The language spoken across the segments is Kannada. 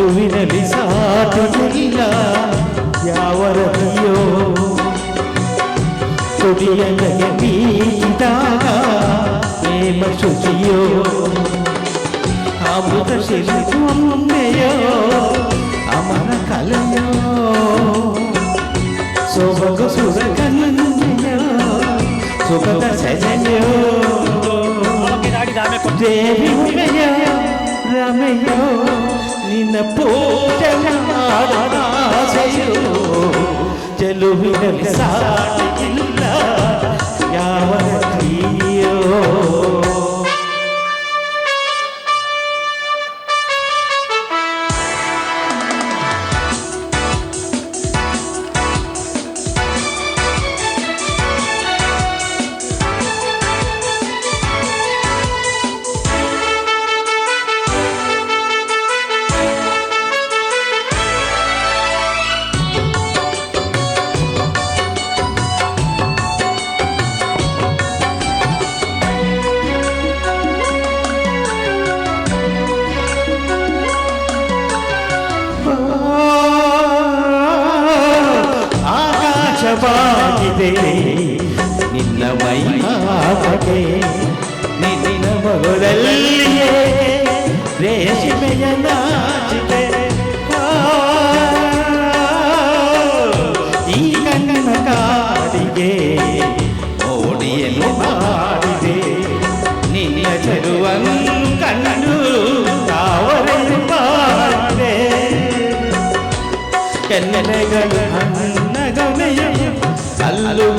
ತಿರುವಿನಲ್ಲಿ ಸಾಟುವುದಿಲ್ಲ ಯಾವ ರತಿಯೋ ತುಡಿಯನಗೆ ಬೀಗಿದಾಗ ಪ್ರೇಮ ಶುಚಿಯೋ ಅಮೃತ ಶಿಶುವೊಮ್ಮೆಯೋ ಅಮರ ಕಲೆಯೋ ಸೊಬಗು ಸುರಗನಂದೆಯೋ ಸುಖದ ಸಜನೆಯೋ ದೇವಿ ಉಮೆಯೋ ರಮೆಯೋ ನಿನ್ನ ಪೂಜೆ ಮಾಡಾಸೆಯೋ ಚೆಲುವಿನಲ್ಲಿ ಸಾಟಿಲ್ಲ ಯಾವ ಕ್ರಿಯೋ ಆಕಾಶವಾಗಿದೆ ನಿನ್ನ ಮೈಯಾಗದೆ ನಿನ್ನ ಮಗುಳಲ್ಲಿಯೇ ರೇಷ್ಮೆಯ ನಾಚಿದೆ ಆ, ಈ ಕಣ್ಣ ಕಾಡಿಗೆ ಓಡಿಯಲು ಮಾಡಿದೆ ನಿನ್ನ ಚೆಲುವನ್ನು ಕಂಡು ತಾವರೆಯನ್ನು ಮಾಡಿದೆ ಕೆನ್ನೆಗಳು ಹಣ್ಣಗನೆಯ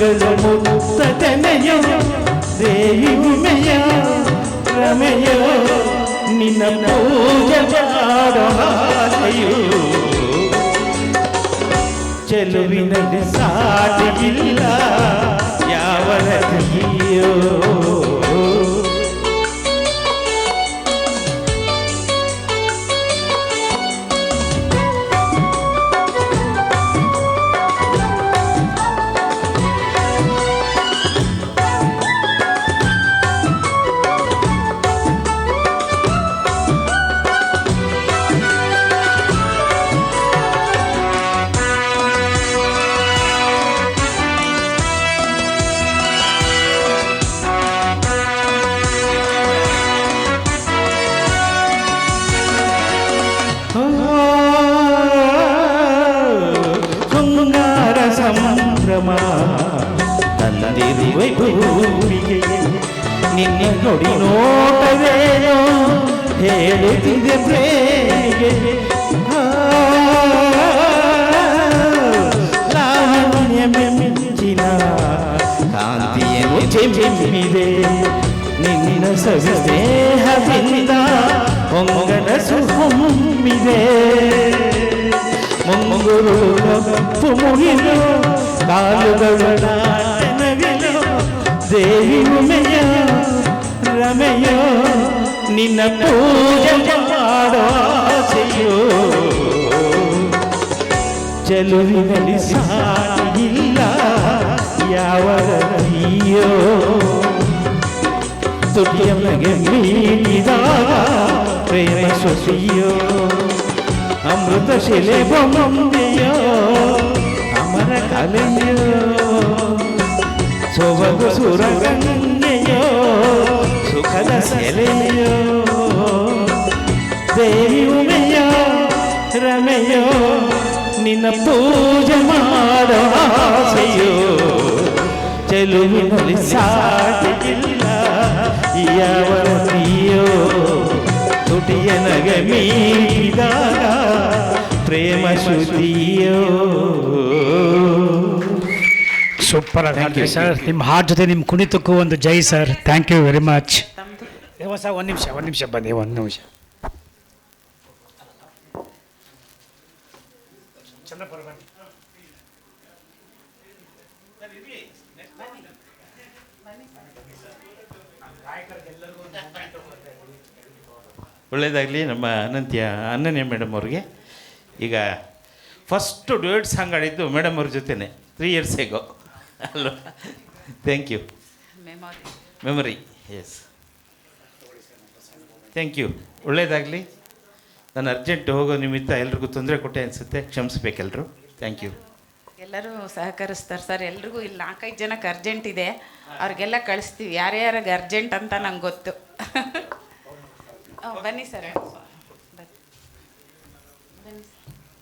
ಅಲ್ಲುಗಳು ಮುಕ್ತನೆಯ ದೇವಿ ಉಮೆಯ ರಮೆಯ ನಿನ್ನ ಆಸೆಯು ಚೆಲುವಿನಲ್ಲಿ ಸಾಟಿಗಿಲ್ಲ ಯಾವ ನದಿಯೋ. ಸಂಭ್ರಮ ತಂದಿರುವೆ ಭೂಮಿಗೆ ನಿನ್ನ ನುಡಿ ನೋಟವೇನೋ ಹೇಳುತ್ತಿದೆ ಪ್ರೇಮಿಗೆ ಆ, ಲಾವಣ್ಯ ಮೆಚ್ಚಿನ ಕಾಂತಿಯನ್ನು ಚೆಮ್ಮಿದೆ ನಿನ್ನ ಸವಿದೇಹದಿಂದ ಹೊಂಗನ ಸುಹೊಮ್ಮಿದೆ ಮುಂಗುರು ಕಪ್ಪು ಮುಗಿಲು ಕಾಲುಗಳು ನಾಟನವಿಲು ದೇವಿ ರಮೆಯೋ ನಿನ್ನ ಪೂಜೆ ಮಾಡೋ ಆಸೆಯೋ ಚೆಲುವಿನಲ್ಲಿ ಸಾಟಿಲ್ಲ ಯಾವ ರವಿಯೋ ತುಟಿಯೊಳಗೆ ಮೀಟಿದಾಗ ಪ್ರೇಮ ಶಶಿಯೋ ಅಮೃತ ಶಿಲೆ ಬೊಂಬೆಯೋ ಅಮರ ಕಲೆಯೋ, ಸೊಬಗು ಸುರಗಂಗೆಯೋ ಸುಖದ ಸೆಲೆಯೋ, ದೇವಿ ಉಮೆಯೋ, ರಮೆಯೋ, ನಿನ್ನ ಪೂಜೆ ಮಾಡೋ ಆಸೆಯೋ ಚೆಲುವಿನಲ್ಲಿ ಸಾಟಿಗಿಲ್ಲ ಯಾವ ತುಟಿಯ ನಗೆ ಮೀರಿದಾಗ ಪ್ರೇಮ ಶ್ರುತಿಯೋ. Super thank you sir. ನಿಮ್ಮ ಹಾರ್ಟ್ ಜೊತೆ ನಿಮ್ಮ ಕುಣಿತಕ್ಕೂ ಒಂದು ಜೈ sir. Thank you very much sir ಒಂದು ನಿಮಿಷ ಒಂದು ನಿಮಿಷ ಬನ್ನಿ ಒಂದು ನಿಮಿಷ. ಒಳ್ಳೆಯದಾಗಲಿ ನಮ್ಮ ಅನಂತ್ಯ ಅನನ್ಯ ಮೇಡಮ್ ಅವ್ರಿಗೆ. ಈಗ ಫಸ್ಟು ಡ್ಯೂಯೆಟ್ ಸಾಂಗ್ ಆಡಿದ್ದು ಮೇಡಮ್ ಅವ್ರ ಜೊತೆನೆ. ತ್ರೀ ಇಯರ್ಸ್ ಹೇಗೋ ಅಲ್ವಾ? Thank you memories thank you ಒಳ್ಳೇದಾಗಲಿ. ನಾನು ಅರ್ಜೆಂಟ್ ಹೋಗೋ ನಿಮಿತ್ತ ಎಲ್ರಿಗೂ ತೊಂದರೆ ಕೊಟ್ಟೆ ಅನಿಸುತ್ತೆ. ಕ್ಷಮಿಸ್ಬೇಕೆಲ್ಲರೂ ಥ್ಯಾಂಕ್ ಯು ಎಲ್ಲರೂ ಸಹಕರಿಸ್ತಾರೆ ಸರ್. ಎಲ್ರಿಗೂ ಇಲ್ಲಿ ನಾಲ್ಕೈದು ಜನಕ್ಕೆ ಅರ್ಜೆಂಟ್ ಇದೆ. ಅವ್ರಿಗೆಲ್ಲ ಕಳಿಸ್ತೀವಿ. ಯಾರ್ಯಾರಿಗೆ ಅರ್ಜೆಂಟ್ ಅಂತ ನಂಗೆ ಗೊತ್ತು. ಬನ್ನಿ ಸರ್.